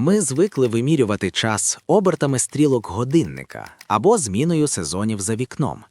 Ми звикли вимірювати час обертами стрілок годинника або зміною сезонів за вікном.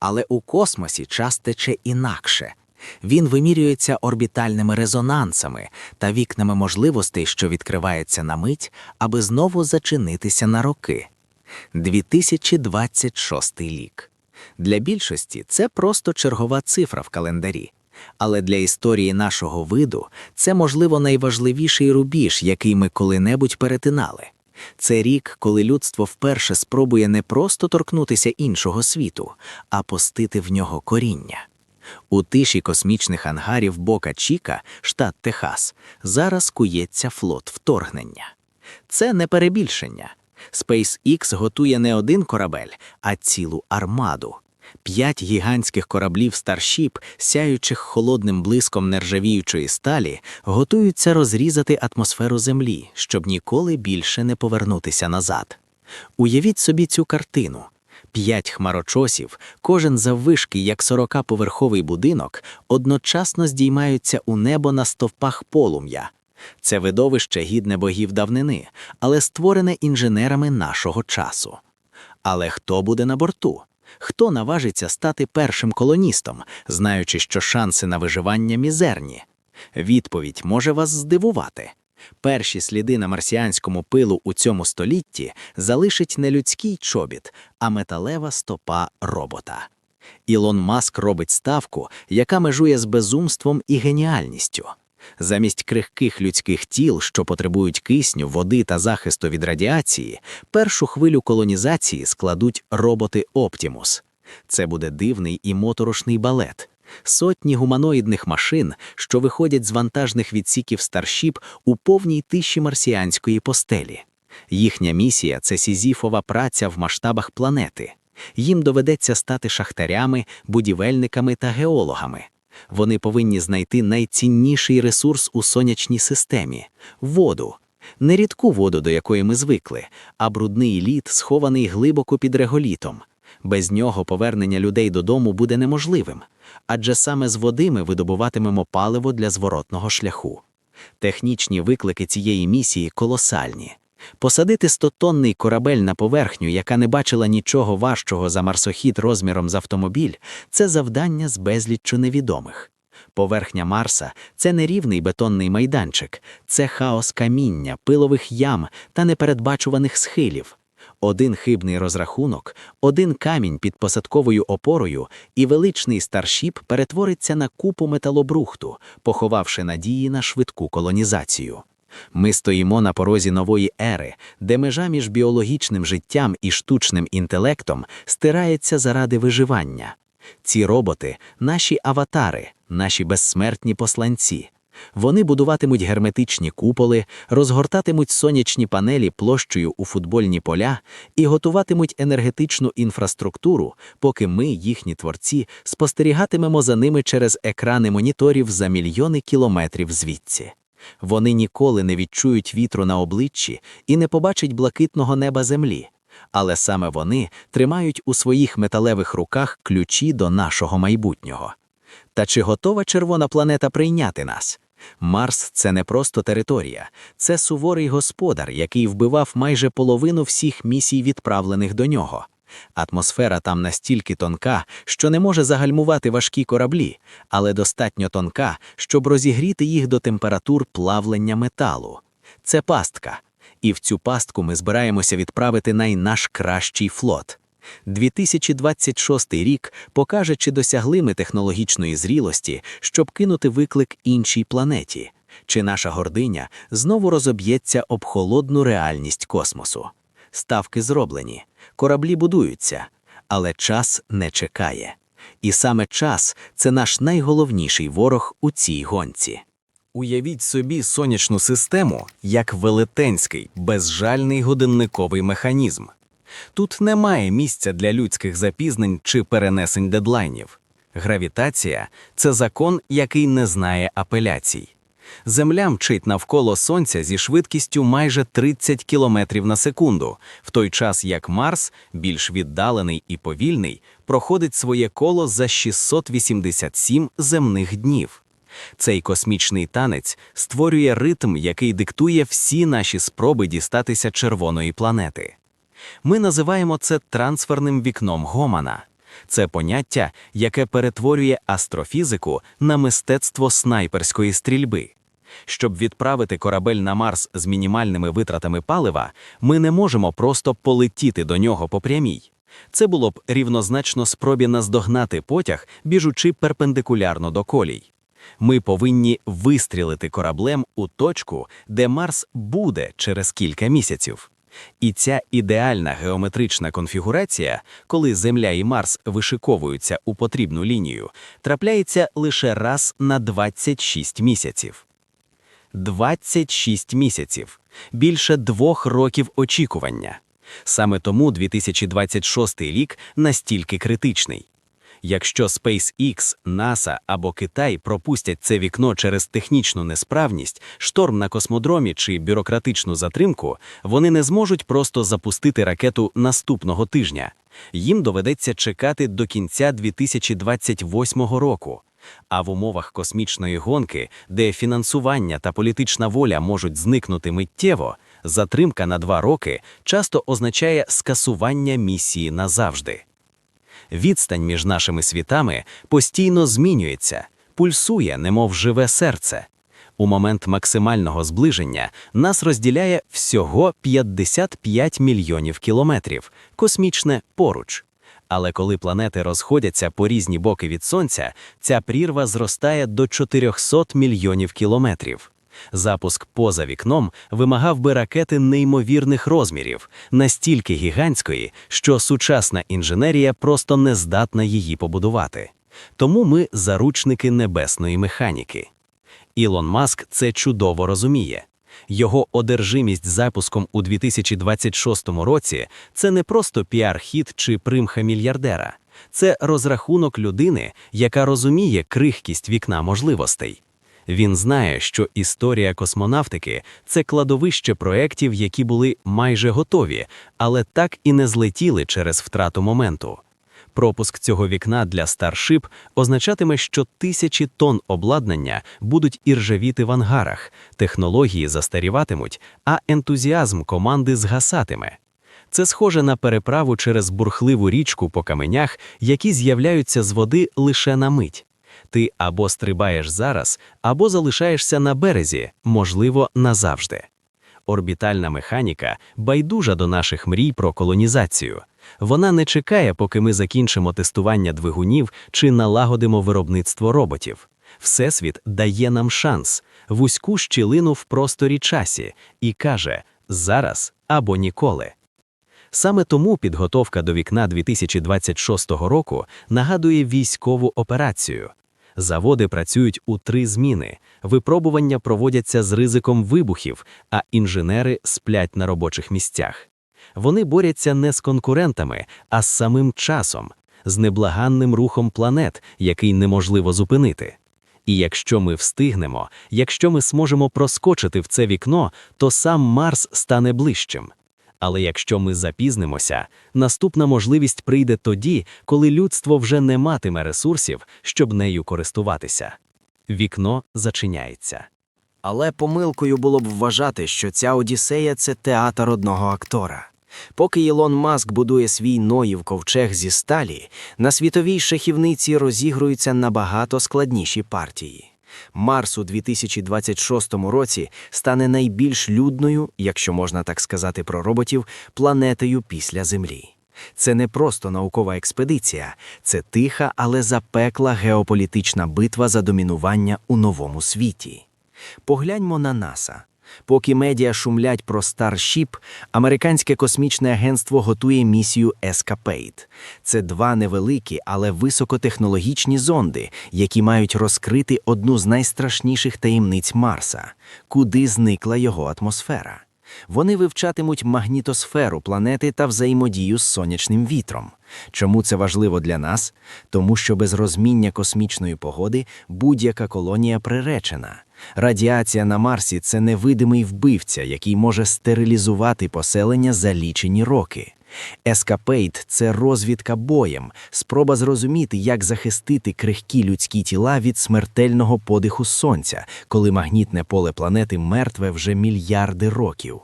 Але у космосі час тече інакше. Він вимірюється орбітальними резонансами та вікнами можливостей, що відкриваються на мить, аби знову зачинитися на роки. 2026 рік. Для більшості це просто чергова цифра в календарі. Але для історії нашого виду це, можливо, найважливіший рубіж, який ми коли-небудь перетинали. Це рік, коли людство вперше спробує не просто торкнутися іншого світу, а пустити в нього коріння. У тиші космічних ангарів Бока Чіка, штат Техас, зараз кується флот вторгнення. Це не перебільшення. SpaceX готує не один корабель, а цілу армаду. П'ять гігантських кораблів Starship, сяючих холодним блиском нержавіючої сталі, готуються розрізати атмосферу Землі, щоб ніколи більше не повернутися назад. Уявіть собі цю картину. П'ять хмарочосів, кожен заввишки, як сорокаповерховий будинок, одночасно здіймаються у небо на стовпах полум'я. Це видовище гідне богів давнини, але створене інженерами нашого часу. Але хто буде на борту? Хто наважиться стати першим колоністом, знаючи, що шанси на виживання мізерні? Відповідь може вас здивувати. Перші сліди на марсіанському пилу у цьому столітті залишить не людський чобіт, а металева стопа робота. Ілон Маск робить ставку, яка межує з безумством і геніальністю. Замість крихких людських тіл, що потребують кисню, води та захисту від радіації, першу хвилю колонізації складуть роботи Оптімус. Це буде дивний і моторошний балет. Сотні гуманоїдних машин, що виходять з вантажних відсіків Старшіп у повній тиші марсіанської постелі. Їхня місія це сізіфова праця в масштабах планети. Їм доведеться стати шахтарями, будівельниками та геологами. Вони повинні знайти найцінніший ресурс у сонячній системі воду. Не рідку воду, до якої ми звикли, а брудний лід, схований глибоко під реголітом. Без нього повернення людей додому буде неможливим, адже саме з води ми видобуватимемо паливо для зворотного шляху. Технічні виклики цієї місії колосальні. Посадити стотонний корабель на поверхню, яка не бачила нічого важчого за марсохід розміром з автомобіль, це завдання з безліччю невідомих. Поверхня Марса це не рівний бетонний майданчик, це хаос каміння, пилових ям та непередбачуваних схилів. Один хибний розрахунок, один камінь під посадковою опорою, і величний старшіп перетвориться на купу металобрухту, поховавши надії на швидку колонізацію. Ми стоїмо на порозі нової ери, де межа між біологічним життям і штучним інтелектом стирається заради виживання. Ці роботи наші аватари, наші безсмертні посланці. Вони будуватимуть герметичні куполи, розгортатимуть сонячні панелі площею у футбольні поля і готуватимуть енергетичну інфраструктуру, поки ми, їхні творці, спостерігатимемо за ними через екрани моніторів за мільйони кілометрів звідси. Вони ніколи не відчують вітру на обличчі і не побачать блакитного неба землі. Але саме вони тримають у своїх металевих руках ключі до нашого майбутнього. Та чи готова червона планета прийняти нас? Марс це не просто територія, це суворий господар, який вбивав майже половину всіх місій, відправлених до нього. Атмосфера там настільки тонка, що не може загальмувати важкі кораблі, але достатньо тонка, щоб розігріти їх до температур плавлення металу. Це пастка. І в цю пастку ми збираємося відправити найнаш кращий флот. 2026 рік покаже, чи досягли ми технологічної зрілості, щоб кинути виклик іншій планеті, чи наша гординя знову розоб'ється об холодну реальність космосу. Ставки зроблені, кораблі будуються, але час не чекає. І саме час це наш найголовніший ворог у цій гонці. Уявіть собі сонячну систему як велетенський, безжальний годинниковий механізм. Тут немає місця для людських запізнень чи перенесень дедлайнів. Гравітація це закон, який не знає апеляцій. Земля мчить навколо Сонця зі швидкістю майже 30 км на секунду, в той час як Марс, більш віддалений і повільний, проходить своє коло за 687 земних днів. Цей космічний танець створює ритм, який диктує всі наші спроби дістатися червоної планети. Ми називаємо це трансферним вікном Гомана. Це поняття, яке перетворює астрофізику на мистецтво снайперської стрільби. Щоб відправити корабель на Марс з мінімальними витратами палива, ми не можемо просто полетіти до нього по прямій. Це було б рівнозначно спробі наздогнати потяг, біжучи перпендикулярно до колій. Ми повинні вистрілити кораблем у точку, де Марс буде через кілька місяців. І ця ідеальна геометрична конфігурація, коли Земля і Марс вишиковуються у потрібну лінію, трапляється лише раз на 26 місяців. 26 місяців більше двох років очікування. Саме тому 2026 рік настільки критичний. Якщо SpaceX, NASA або Китай пропустять це вікно через технічну несправність, шторм на космодромі чи бюрократичну затримку, вони не зможуть просто запустити ракету наступного тижня. Їм доведеться чекати до кінця 2028 року. А в умовах космічної гонки, де фінансування та політична воля можуть зникнути миттєво, затримка на два роки часто означає скасування місії назавжди. Відстань між нашими світами постійно змінюється, пульсує, немов живе серце. У момент максимального зближення нас розділяє всього 55 мільйонів кілометрів, космічне поруч. Але коли планети розходяться по різні боки від Сонця, ця прірва зростає до 400 мільйонів кілометрів. Запуск поза вікном вимагав би ракети неймовірних розмірів, настільки гігантської, що сучасна інженерія просто не здатна її побудувати. Тому ми заручники небесної механіки. Ілон Маск це чудово розуміє. Його одержимість запуском у 2026 році це не просто піар-хід чи примха мільярдера, це розрахунок людини, яка розуміє крихкість вікна можливостей. Він знає, що історія космонавтики це кладовище проєктів, які були майже готові, але так і не злетіли через втрату моменту. Пропуск цього вікна для Starship означатиме, що тисячі тонн обладнання будуть іржавіти в ангарах, технології застаріватимуть, а ентузіазм команди згасатиме. Це схоже на переправу через бурхливу річку по каменях, які з'являються з води лише на мить. Ти або стрибаєш зараз, або залишаєшся на березі, можливо, назавжди. Орбітальна механіка байдужа до наших мрій про колонізацію. Вона не чекає, поки ми закінчимо тестування двигунів чи налагодимо виробництво роботів. Всесвіт дає нам шанс, вузьку щілину в просторі часі і каже зараз або ніколи. Саме тому підготовка до вікна 2026 року нагадує військову операцію. Заводи працюють у три зміни, випробування проводяться з ризиком вибухів, а інженери сплять на робочих місцях. Вони борються не з конкурентами, а з самим часом, з неблаганним рухом планет, який неможливо зупинити. І якщо ми встигнемо, якщо ми зможемо проскочити в це вікно, то сам Марс стане ближчим. Але якщо ми запізнимося, наступна можливість прийде тоді, коли людство вже не матиме ресурсів, щоб нею користуватися. Вікно зачиняється. Але помилкою було б вважати, що ця Одіссея це театр одного актора. Поки Ілон Маск будує свій Ноїв ковчег зі сталі, на світовій шахівниці розігруються набагато складніші партії. Марс у 2026 році стане найбільш людною, якщо можна так сказати про роботів, планетою після Землі. Це не просто наукова експедиція, це тиха, але запекла геополітична битва за домінування у новому світі. Погляньмо на НАСА. Поки медіа шумлять про Starship, американське космічне агентство готує місію Escapade. Це два невеликі, але високотехнологічні зонди, які мають розкрити одну з найстрашніших таємниць Марса, куди зникла його атмосфера. Вони вивчатимуть магнітосферу планети та взаємодію з сонячним вітром. Чому це важливо для нас? Тому що без розміння космічної погоди будь-яка колонія приречена. Радіація на Марсі це невидимий вбивця, який може стерилізувати поселення за лічені роки. Ескапейт це розвідка боєм, спроба зрозуміти, як захистити крихкі людські тіла від смертельного подиху сонця, коли магнітне поле планети мертве вже мільярди років.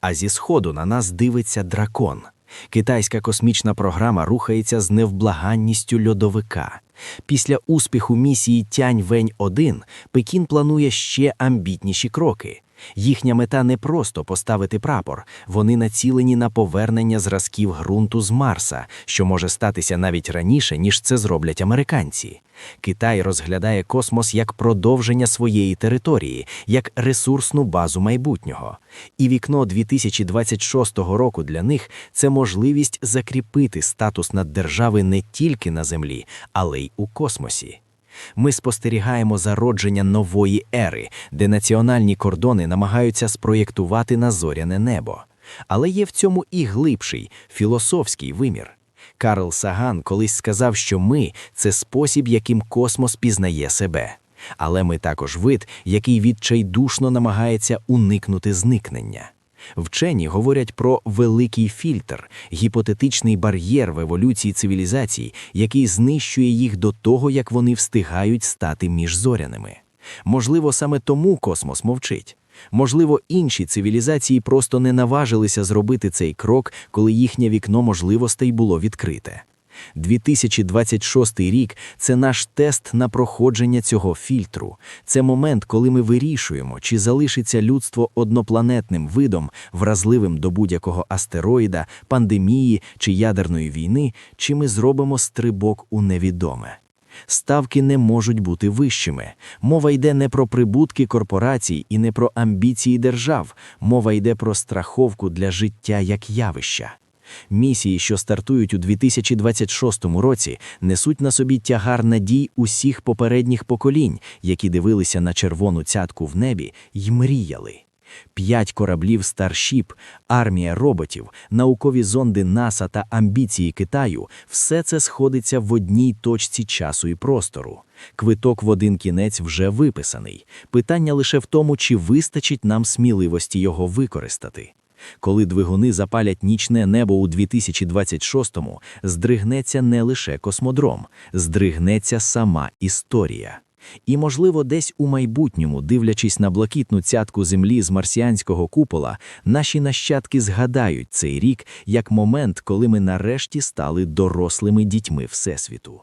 А зі сходу на нас дивиться дракон. Китайська космічна програма рухається з невблаганністю льодовика. Після успіху місії Тянь Вень 1 Пекін планує ще амбітніші кроки. Їхня мета не просто поставити прапор, вони націлені на повернення зразків ґрунту з Марса, що може статися навіть раніше, ніж це зроблять американці. Китай розглядає космос як продовження своєї території, як ресурсну базу майбутнього. І вікно 2026 року для них це можливість закріпити статус наддержави не тільки на землі, але й у космосі. Ми спостерігаємо зародження нової ери, де національні кордони намагаються спроєктувати на зоряне небо. Але є в цьому і глибший філософський вимір. Карл Саган колись сказав, що ми це спосіб, яким космос пізнає себе. Але ми також вид, який відчайдушно намагається уникнути зникнення. Вчені говорять про великий фільтр, гіпотетичний бар'єр в еволюції цивілізацій, який знищує їх до того, як вони встигають стати міжзоряними. Можливо, саме тому космос мовчить. Можливо, інші цивілізації просто не наважилися зробити цей крок, коли їхнє вікно можливостей було відкрите. 2026 рік це наш тест на проходження цього фільтру. Це момент, коли ми вирішуємо, чи залишиться людство однопланетним видом, вразливим до будь-якого астероїда, пандемії чи ядерної війни, чи ми зробимо стрибок у невідоме. Ставки не можуть бути вищими. Мова йде не про прибутки корпорацій і не про амбіції держав. Мова йде про страховку для життя як явища. Місії, що стартують у 2026 році, несуть на собі тягар надій усіх попередніх поколінь, які дивилися на червону цятку в небі й мріяли. П'ять кораблів Starship, армія роботів, наукові зонди НАСА та амбіції Китаю – все це сходиться в одній точці часу і простору. Квиток в один кінець вже виписаний. Питання лише в тому, чи вистачить нам сміливості його використати. Коли двигуни запалять нічне небо у 2026-му, здригнеться не лише космодром, здригнеться сама історія. І, можливо, десь у майбутньому, дивлячись на блакитну цятку землі з марсіанського купола, наші нащадки згадають цей рік як момент, коли ми нарешті стали дорослими дітьми Всесвіту.